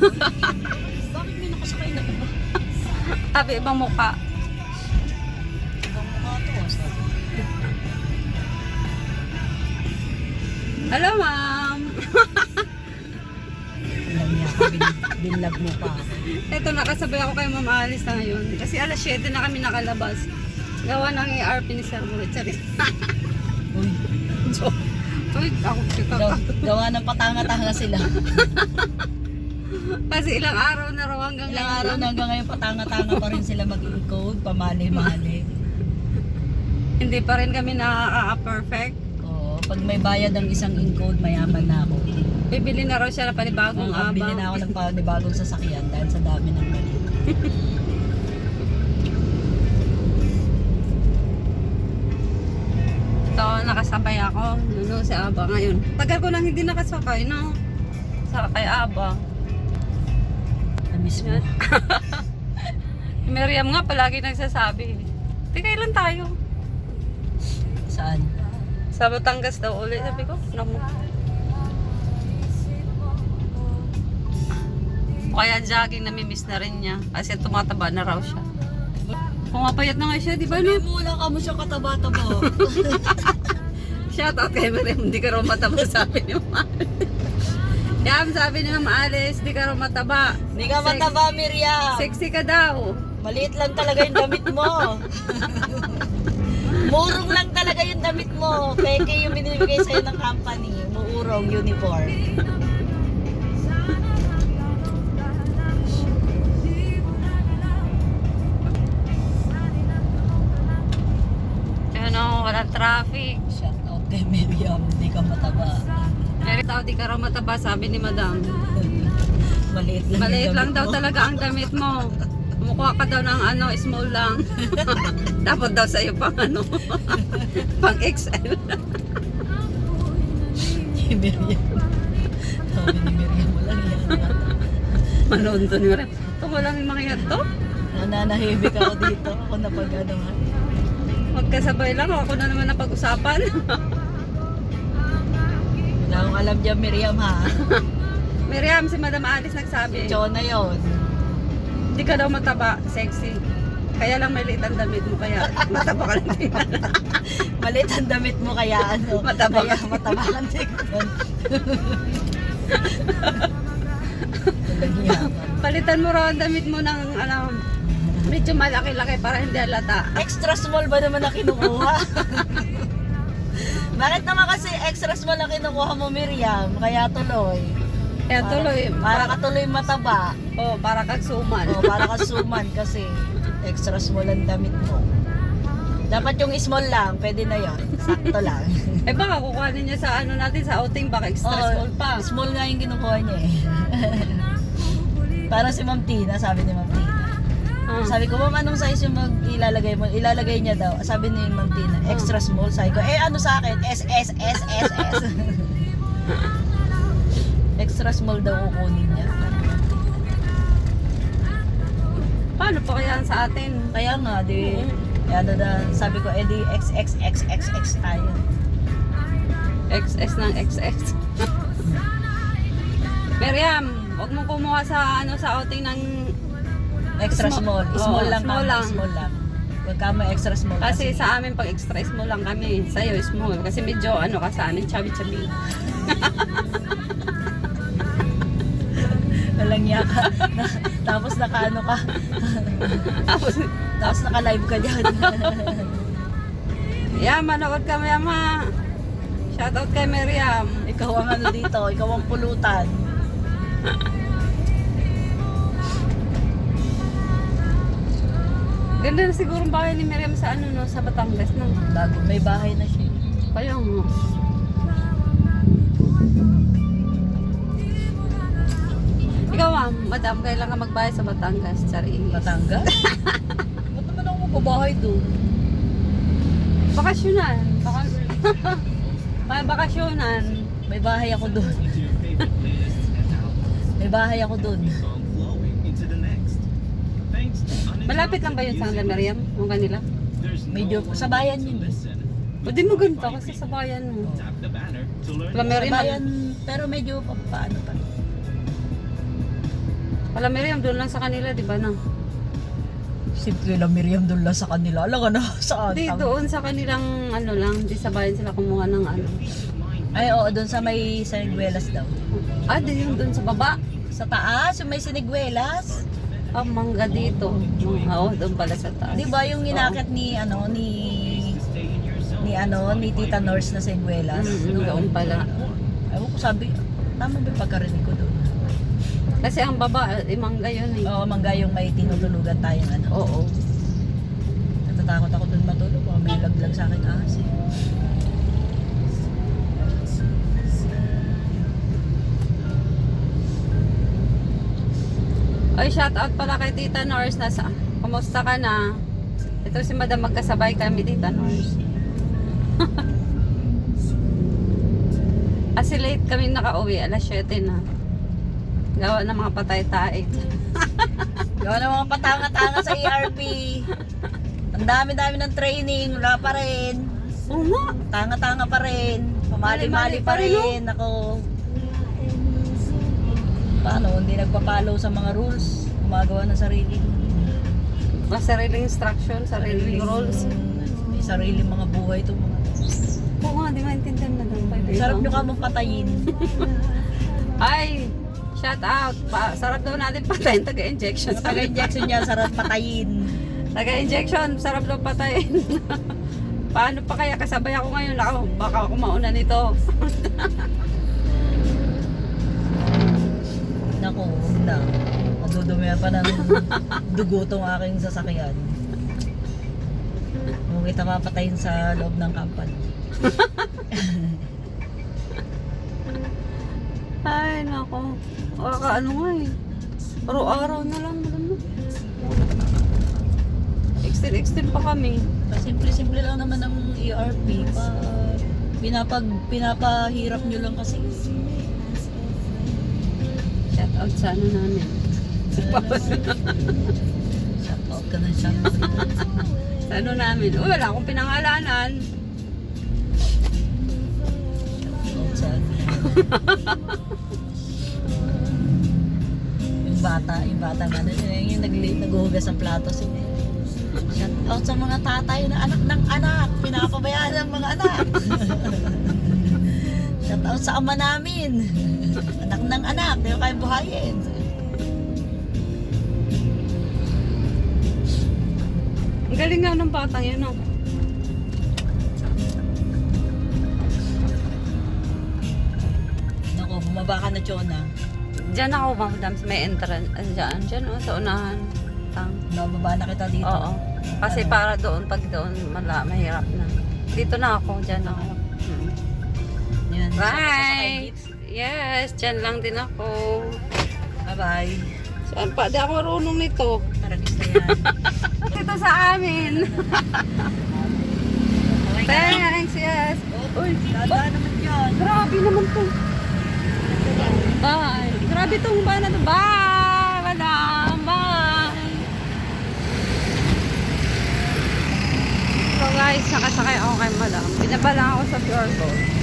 Bakit may nakasakay na iba? Sabi, ibang mukha. Ibang mukha to. ah, sabi. Hello, ma'am. Alam niya binlag mo pa. Ito, nakasabay ako kay Ma'am Alice na ngayon. Kasi alas 7 na kami nakalabas. Gawa ng ARP ni Sir. Sorry. Uy, Joke. Uy, ako si gawa ng patanga-tanga sila. Kasi ilang araw na raw hanggang Ilang araw na hanggang ngayon patanga-tanga pa rin sila mag-encode, pamali-mali. Hindi pa rin kami nakaka-perfect. Oo, pag may bayad ang isang encode, mayaman na ako. Bibili na raw siya ng panibagong Ang bili na abang. ako ng panibagong sasakyan dahil sa dami ng mali. Ito, nakasabay ako. Nuno si Aba ngayon. Tagal ko nang hindi nakasakay, no? Sa kay Aba. Na-miss mo. Si Miriam nga palagi nagsasabi. Teka, ilan tayo? Saan? Sa Batangas daw ulit. Sabi ko, namu. O kaya jogging namimiss na rin niya. Kasi tumataba na raw siya. Pumapayat na nga siya, di ba? Sabi mo lang ka mo siya kataba-taba. Shout out kay Miriam, hindi ka raw mataba sabi ni Mama. Yam, sabi ni Mama Alice, hindi ka raw mataba. Hindi ka mataba, Miriam. Sexy ka daw. Maliit lang talaga yung damit mo. Murong lang talaga yung damit mo. Peke yung binibigay sa'yo ng company. Muurong uniform. Ayun o, walang traffic. Shout out kay Miriam. Hindi ka mataba. Tao, di ka raw mataba, sabi ni Madam. Maliit lang Maliit lang daw talaga ang damit mo. Mukha ka daw ng ano, small lang. Dapat daw sa'yo pang ano, pang XL. Si Miriam. Sabi ni Miriam, walang yan. Manondo ni Mary. Ito walang yan to. Nananahimik ako dito. Ako na pag ano ha. Magkasabay lang, ako na naman napag-usapan. Alam dyan, Miriam ha. Miriam, si Madam Alice nagsabi, Chona yon. hindi ka daw mataba, sexy. Kaya lang may liit ang damit mo, kaya mataba ka lang din. Maliit ang damit mo kaya ano. Mataba Kaya ka. mataba yaman. Palitan mo raw ang damit mo ng ano, medyo malaki-laki para hindi halata. Extra small ba naman na kinukuha? Bakit naman kasi extra small na kinukuha mo, Miriam? Kaya tuloy. Kaya tuloy, Para para, ka tuloy mataba. oh, para kang suman. O, para ka suman kasi extra small ang damit mo. Dapat yung small lang, pwede na yon. Sakto lang. Eh baka kukuhanin niya sa ano natin sa outing baka extra Oo, small pa. Small nga yung kinukuha niya eh. Para si Ma'am Tina, sabi ni Ma'am Tina. Ah. Sabi ko, Ma'am, anong size yung mag ilalagay mo? Ilalagay niya daw. Sabi ni Ma'am Tina, extra small. Sabi ko, eh ano sa akin? S, S, S, S, S. extra small daw kukunin niya. Paano pa kaya sa atin? Kaya nga, di, kaya na, na, sabi ko, eh di XXXXX tayo. XS ng XS. Miriam, huwag mo kumuha sa ano sa outing ng Extra Small. small. Small lang small kami, lang. small lang. Huwag ka mo extra small. kasi sa amin pag extra small lang kami. Sa'yo small kasi medyo ano ka sa amin chubby-chubby. Walang niya ka. Na- tapos naka-ano ka. Tapos, Tapos naka-live ka dyan. yeah, manood ka Mama. Shoutout kay Miriam. ikaw ang ano dito. Ikaw ang pulutan. Ganda na siguro ang bahay ni Miriam sa ano no, sa Batangas no. Bago. May bahay na siya. Kaya nga. Ikaw ah, madam, kailan ka magbayad sa Batangas? Charis. Batangas? Ba't naman ako magbabahay doon? Bakasyonan. Baka... May bakasyonan. May bahay ako doon. May bahay ako doon. Malapit lang ba yun sa kanila, Miriam? Yung kanila? Medyo sa bayan yun. eh. O di mo ganito kasi sa bayan mo. Sa bayan, pero medyo pa, paano pa. Wala Miriam, doon lang sa kanila, di ba na? Simple lang Miriam doon lang sa kanila. Alam ka na, saan? Di, doon sa kanilang, ano lang, di sa bayan sila kumuha ng ano. Ay, oo, doon sa may sinigwelas daw. Ah, di yung doon sa baba. Sa taas, yung may Ah, mangga dito. Mangga, oh, doon pala sa taas. Di ba yung inakit ni, ano, ni, ni ano, ni Tita Nurse na sinigwelas? Mm, doon pala. Ewan ko sabi, tama ba yung pagkarinig ko doon? Kasi ang baba, eh, mangga yun eh. Oo, mangga yung may tinutulugan tayong ano. Oo. Natatakot ako doon matulog. May laglag sa akin ahas eh. Ay, shout out pala kay Tita Nors. Nasa, kumusta ka na? Ito si Madam magkasabay kami, Tita Nors. Kasi late kami nakauwi, alas 7 na. Gawa ng mga patay-tae. Gawa ng mga patanga-tanga sa ERP. Ang dami-dami ng training, wala pa rin. Oo nga. Tanga-tanga pa rin. Pamali-mali Mali-mali pa rin. Ako. Paano? Hindi nagpa-follow sa mga rules. Gumagawa ng sarili. Mas sariling instruction, sariling rules. May sariling mga buhay to mga. Oo nga, di maintindihan na doon. Sarap nyo ka mong patayin. Ay, shout out. Pa, sarap daw natin patayin taga-injection. Taga-injection niya, sarap patayin. Taga-injection, sarap daw patayin. Paano pa kaya kasabay ako ngayon? Ako, baka ako mauna nito. na. Madudumihan pa ng dugo tong aking sasakyan. Huwag kita papatayin sa loob ng company. Ay, nako. Kaka ano nga eh. Araw-araw na lang. Alam mo. Extend, extend pa kami. Simple-simple lang naman ang ERP. Pa, pinapag, pinapahirap nyo lang kasi. Out sa ano namin. Shout out ka na siya. Sa ano namin. Uy, wala akong pinangalanan. Sa yung bata, yung bata nga na yun, yung nag naghuhugas ng plato sila. Shout out sa mga tatay na anak ng anak, pinapabayaan ng mga anak. Shout out sa ama namin. Anak ng anak, di kayang buhayin. Ang galing nga ng batang yun, oh. Naku, bumaba ka na, Chona. Diyan ako, madam, sa may entrance. Diyan, diyan, oh, sa unahan. Tang. Nababa na kita dito. Oo. Kasi para doon, pag doon, mala, mahirap na. Dito na ako, dyan ako. Hmm. Yan. Bye! Yes, dyan lang din ako. Bye-bye. Saan pa? Di ako marunong nito. Karagista yan. Dito sa amin. Thanks, yes. Uy, dadaan naman yan. Grabe naman to. Bye. Grabe tong ba na to. Bye! Madam! Bye! So guys, nakasakay ako kay madam. Binaba lang ako sa Pure Gold.